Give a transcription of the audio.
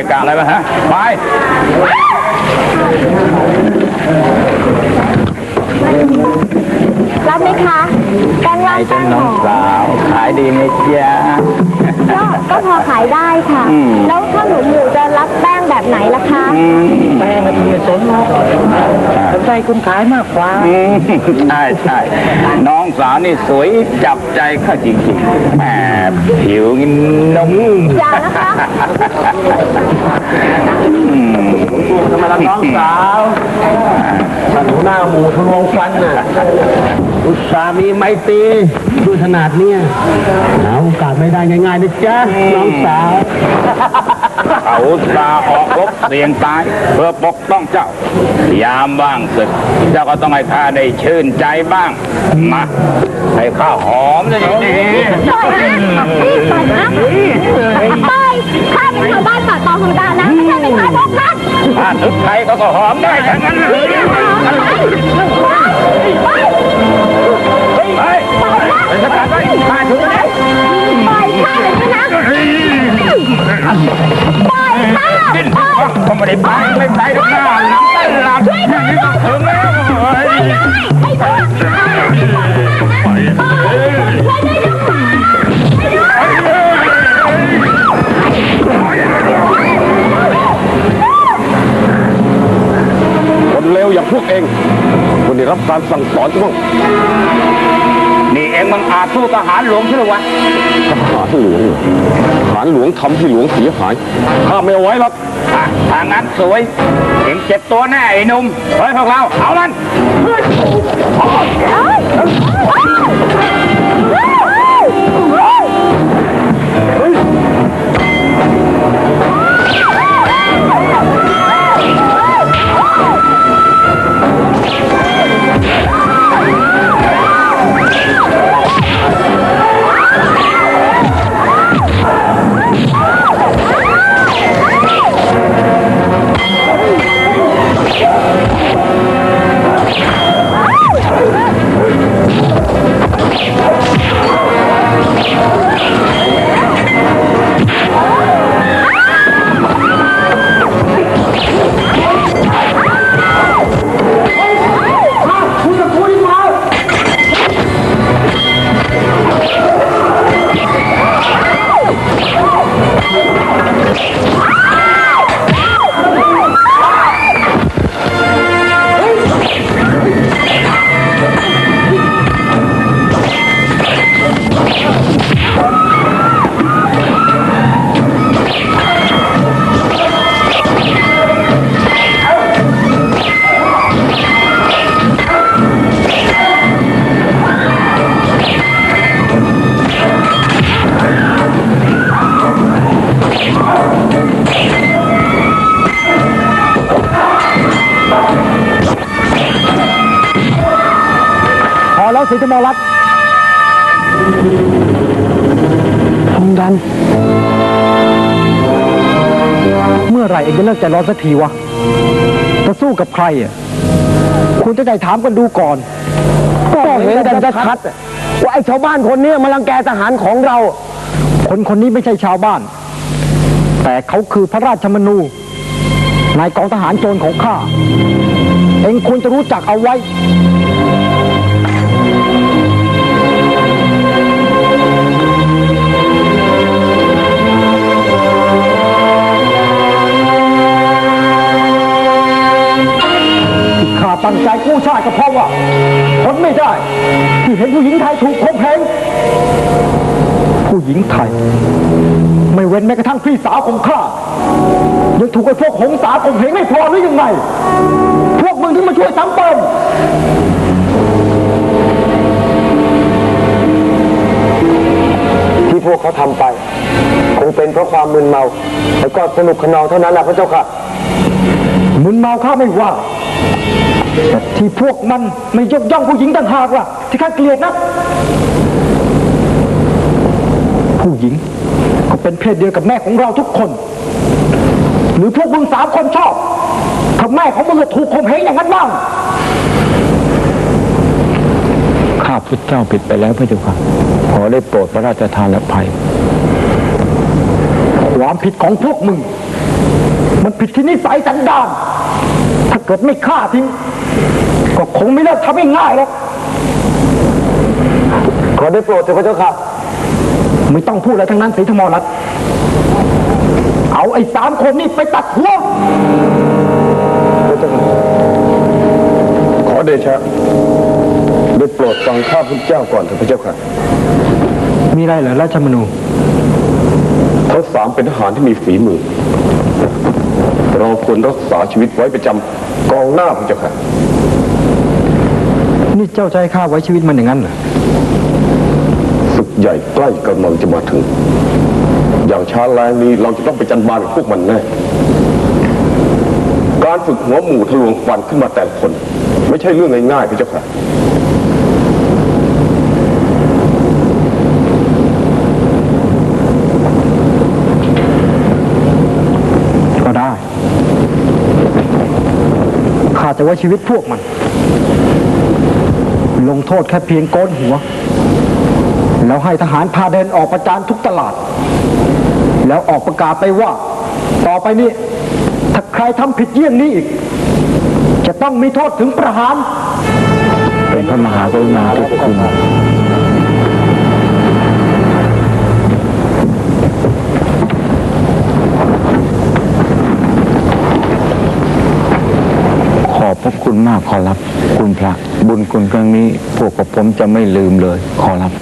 ะกะอะไรมาฮะ ไป รับไหมคะแป้งร่างไอ้แป้เจ้างน้หองอมสาว ขายดีไหมจ๊ะ ก็ก็พอขายได้ค่ะ อืม แล้วถ้าหนูหมูจะรับแป้งแบบ ไหนล่ะคะแป้งมันมีสนหรอกสนใจคนขายมากกว่าอืมใช่ใช่น้องสาวนี่สวยจับใจข้าจริงๆแหมผิวนี่นุ่มอย่านะคะ ทำไมล่ะน้องสาวถ้าหนูหน้าหมูทะลวงฟันน่ะอุตส่าห์มีไมตรีดูขนาดเนี้ยหาโอกาสไม่ได้ง่ายๆนะจ๊ะน้องสาว เขาตาออกรบเสี่ยงตาย เพื่อปกป้องเจ้า ยามว่างศึก เจ้าก็ต้องให้ข้าได้ชื่นใจบ้าง มาให้ข้าหอมเลยดีปล่อยนะพี่ปล่อยนะปล่อยข้าเป็นชาวบ้านป่าตองของดานะไม่ใช่เป็นพระพกพัดถ้าถึกใครเขาก็หอมได้ทั้งนั้นเลยปล่อยไปไปสกัดไว้ข้าถึงแล้วปล่อยข้าเลยนะปล่อยข้า ดิ้นปล่อยก็ไม่ได้ไปไม่ไปหรอกหน้าหลังได้หลับนี่ก็ถึงแล้วเฮ้ยไอ้พวกปช่วยด้วยนะคนเลวอย่างพวกเองควรได้รับการสั่งสอนบ้างนี่เอง มึงอาจสู้ทหารหลวงใช่หรือวะทหารหลวงทหารหลวงทำให้หลวงเสียหายข้าไม่เอาไว้หรอกอะถ้างั้นสวยเองเจ็บตัวแน่ไอ้หนุ่มเฮ้ยพวกเราเอามัน พอแล้วสิทมรัตน์ทองดัน เมื่อไหร่เองจะเลิกใจร้อนสักทีวะจะสู้กับใครอะคุณจะได้ถามกันดูก่อน ก็เห็นกันชัดว่าไอ้ชาวบ้านคนนี้มาลังแกทหารของเรา คนคนนี้ไม่ใช่ชาวบ้าน แต่เขาคือพระราชมนูนายกองทหารโจรของข้า เองควรจะรู้จักเอาไว้ ชาติก็เพราะว่าทนไม่ได้ ที่เห็นผู้หญิงไทยถูกข่มเหงผู้หญิงไทย ไม่เว้นแม้กระทั่งพี่สาวของข้ายังถูกไอ้พวกหงสาข่มเหงไม่พอหรือยังไง พวกมึงถึงมาช่วยซ้ำเติมที่พวกเขาทำไป คงเป็นเพราะความมึนเมา แล้วก็สนุกขนองเท่านั้นแหละพระเจ้าค่ะ มึนเมาข้าไม่ว่าแต่ ที่พวกมันไม่ยกย่องผู้หญิงต่างหากล่ะที่ข้าเกลียดนะผู้หญิง ก็เป็นเพศเดียวกับแม่ของเราทุกคน หรือพวกมึงสามคนชอบถ้าแม่ของมึงจะถูกข่มเหงอย่างนั้นบ้างข้าพุทธเจ้าผิดไปแล้วพระเจ้าค่ะขอได้โปรดพระราชทานอภัยความผิดของพวกมึง มันผิดที่นิสัยสันดานถ้าเกิดไม่ฆ่าทิ้ง ก็คงไม่เลิกทำง่ายๆหรอกขอได้โปรดเถอะพระเจ้าค่ะ ไม่ต้องพูดอะไรทั้งนั้นสีธรรมรัตน์เอาไอ้สามคนนี่ไปตัดหัวขอเดชะได้โปรดฟังข้าพุทธเจ้าก่อนเถอะพระเจ้าค่ะ มีอะไรเหรอราชมนูทั้งสามเป็นทหารที่มีฝีมือ เราควรรักษาชีวิตไว้ประจำกองหน้าพระเจ้าค่ะ นี่เจ้าใจข้าไว้ชีวิตมันอย่างนั้นเหรอศึกใหญ่ใกล้กำลังจะมาถึง อย่างช้าแรงนี้เราจะต้องไปจันบานกับพวกมันแน่การฝึกหัวหมู่ทะลวงฟันขึ้นมาแต่ละคน ไม่ใช่เรื่องง่ายๆพระเจ้าค่ะ ก็ได้ ข้าจะไว้ชีวิตพวกมัน ลงโทษแค่เพียงโกนหัว แล้วให้ทหารพาเดินออกประจานทุกตลาด แล้วออกประกาศไปว่า ต่อไปนี้ ถ้าใครทำผิดเยี่ยงนี้อีก จะต้องมีโทษถึงประหาร เป็นพระมหากรุณาธิคุณ ข อบพระคุณมากขอรับคุณพระ บุญคุณครั้งนี้พวกกับผมจะไม่ลืมเลยขอรับ